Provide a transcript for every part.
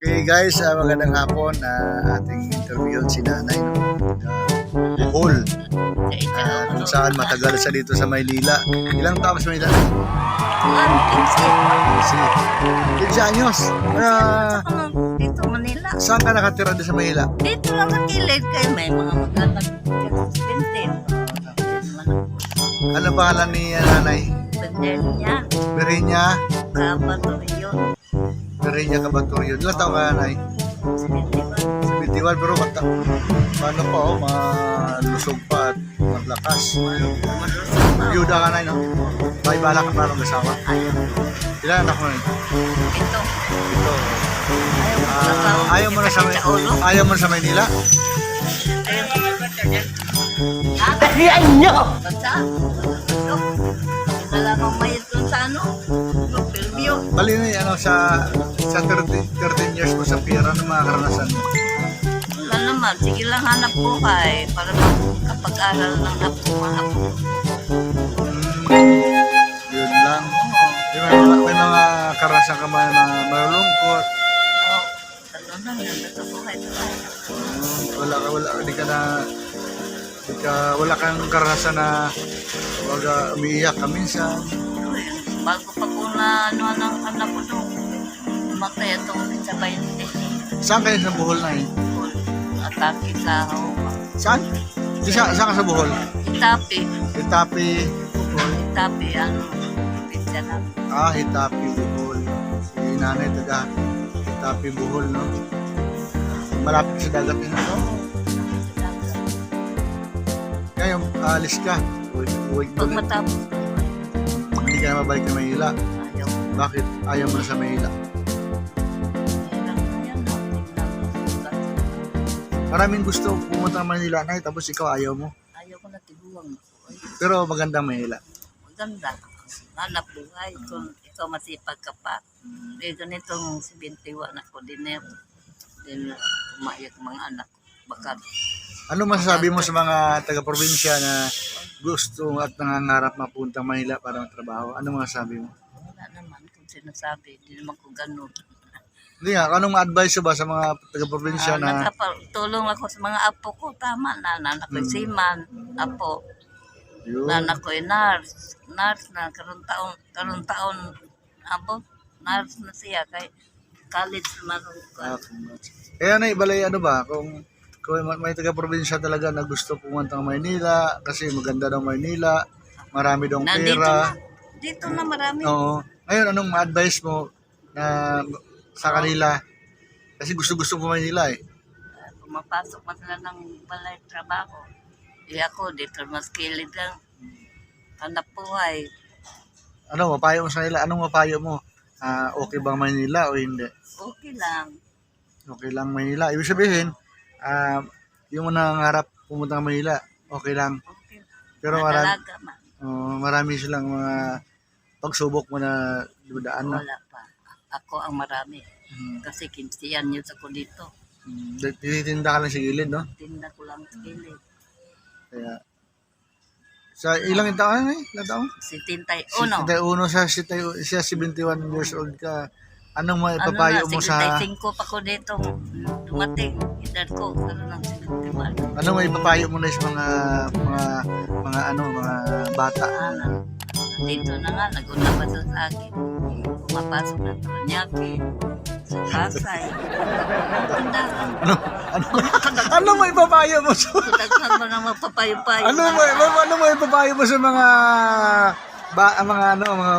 Okay guys, uh, magandang hapon. Uh, ating interview si Nanay. No? Uh, Bohol. Uh, kung saan matagal siya dito sa Maynila. Ilang taon sa Maynila? Si 15 anyos. Uh, Dito Manila. saan ka nakatira din sa Maynila? Dito lang sa kilid kayo may mga mag-anak. Ano pangalan ni uh, Nanay? Bintin niya. Berinya. Kabato yun. Berinya Kabaturyo. Ilang taon ka Nanay? Bintin 71 pero mata, ano pa oh, malusog pa at malakas. Yuda ka na, no? May bala ka parang. Ayaw. Ilan anak mo yun? Ito. Ito. Ayaw. Ah, ayaw mo na sa May- ulo. ayaw mo na sa Maynila? Kasiyan nyo! Basta. Wala Bali na ano sa sa 30, 13 years mo sa pira ng mga karanasan mo. Wala naman. Sige lang hanap buhay para makapag-aral ng apo mga apo. Hmm, yun lang. May, may, may mga karanasan ka ba na malulungkot? Oh, ano na yun. Buhay. Hmm, wala ka, wala, di ka na, di ka, wala kang karanasan na wag umiiyak ka minsan. Bago pa ko na ano ng anak ko nung matay itong sa 20 Saan kayo sa Bohol na eh? atake sa Hauma. Saan? Di sa, saan ka sa Bohol? Itapi, Hitapi, Bohol. itapi, ano, pizza na. Ah, Hitapi, Bohol. Si nanay taga Hitapi, Bohol, no? Malapit sa dagat yun, no? Ngayon, alis ka. Uwi, uwi Pag matapos, Hindi ka na mabalik na Maynila. ayaw. Bakit? Ayaw mo na sa Maynila. Maraming gusto pumunta ng Manila na tapos ikaw ayaw mo. Ayaw ko na tibuwang. Ay, Pero maganda Maynila. maganda. Hanap buhay kung ikaw masipag ka pa. Eh, ganitong 71 ako din eh. Din umayak mga anak. Baka Ano masasabi mo sa mga taga-probinsya na gusto at nangangarap mapunta Manila para magtrabaho? Ano masasabi mo? wala naman kung sinasabi. Hindi naman ko ganun. Hindi nga, anong advice ba sa mga taga-probinsya Ah, na nakapatulong ako sa mga apo ko. Tama na. Nanak ko Hmm. siman. Apo. yun? Nanak ko nurse. Nurse na. Karong taon. Karong taon. Apo. Nurse na siya. Kay college naman ako. Ah, Kaya na ibalay ano ba, kung, kung may, may taga-probinsya talaga na gusto pumunta ng Maynila kasi maganda daw Maynila, marami daw Nandito pera. na. Dito na marami. Oo. Ngayon, anong advice mo na sa kanila? Kasi gusto-gusto po Maynila eh. Ah, Pumapasok pa sila ng balay trabaho. Di ako, dito mas kilid lang. Hanap buhay. Ano, mapayo mo sa kanila? Anong mapayo mo? Ah, okay bang Maynila o hindi? Okay lang. Okay lang Maynila. Ibig sabihin, ah, yung mo nangarap pumunta ng Maynila, okay lang. Okay. Pero marami, Madalaga man. oh, marami silang mga pagsubok mo na daan na. Wala pa. Ako ang marami. Hmm. Kasi 15 years ako dito. Hmm, Tinitinda ka lang sa gilid, no? Tinda ko lang sa kilid. Kaya, sa ilang taon eh? Ilang taon? Si Tintay Uno. Si uno sa si siya 71 years old ka. Anong may Ano papayo na, mo sa 65 pa ko dito. Dumating. Edad ko. Ano lang, 71. anong may papayo mo na sa mga mga mga ano mga bata? Ano, dito na nga, naguna pa sa akin. Pumapasok na Tanyaki. Sa Pasay. Ano ano ano may papayo mo sa Daghan mo na magpapayo-payo. ano may ano may papayo mo sa mga ba ang mga ano mga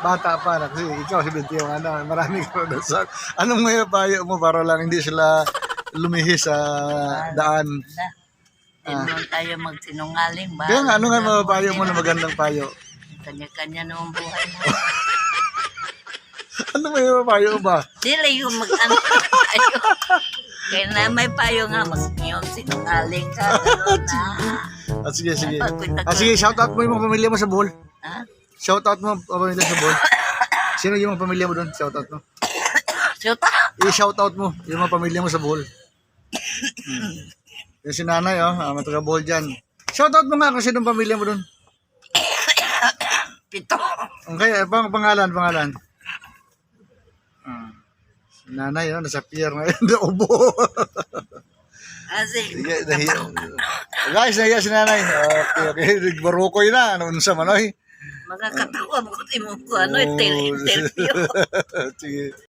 bata pa na kasi ikaw 70 yung ano marami ka na sa anong may papayo mo para lang hindi sila lumihis sa daan Na. Hindi tayo magsinungaling ba? Kaya nga, ano nga mga payo mo na magandang payo? Kanya-kanya naman buhay mo. Ano may payo ba? Dili yung mag-ano tayo. Kaya na may payo nga, mas yung sinungaling ka. Gano'n na. Ah, sige, sige. Ah, sige, shoutout mo yung mga pamilya mo sa Bohol. Ha? Shoutout mo, pamilya sa boy. Sino yung mga pamilya mo doon? Shoutout mo. Shoutout? I-shoutout mo yung mga pamilya mo sa Bohol. hmm. Yung si nanay, oh, ah, mataga Bohol dyan. Shoutout mo nga kasi ng pamilya mo doon. Pito. Okay, eh, pang pangalan, pangalan. Ah. Si nanay, oh, nasa pier na yun. Naubo. Ah, Guys, nahiya si nanay. Okay, okay. Nagbarukoy na. Ano sa manoy? Mga katawa mo ko tayo mo ko ano, interview. Sige.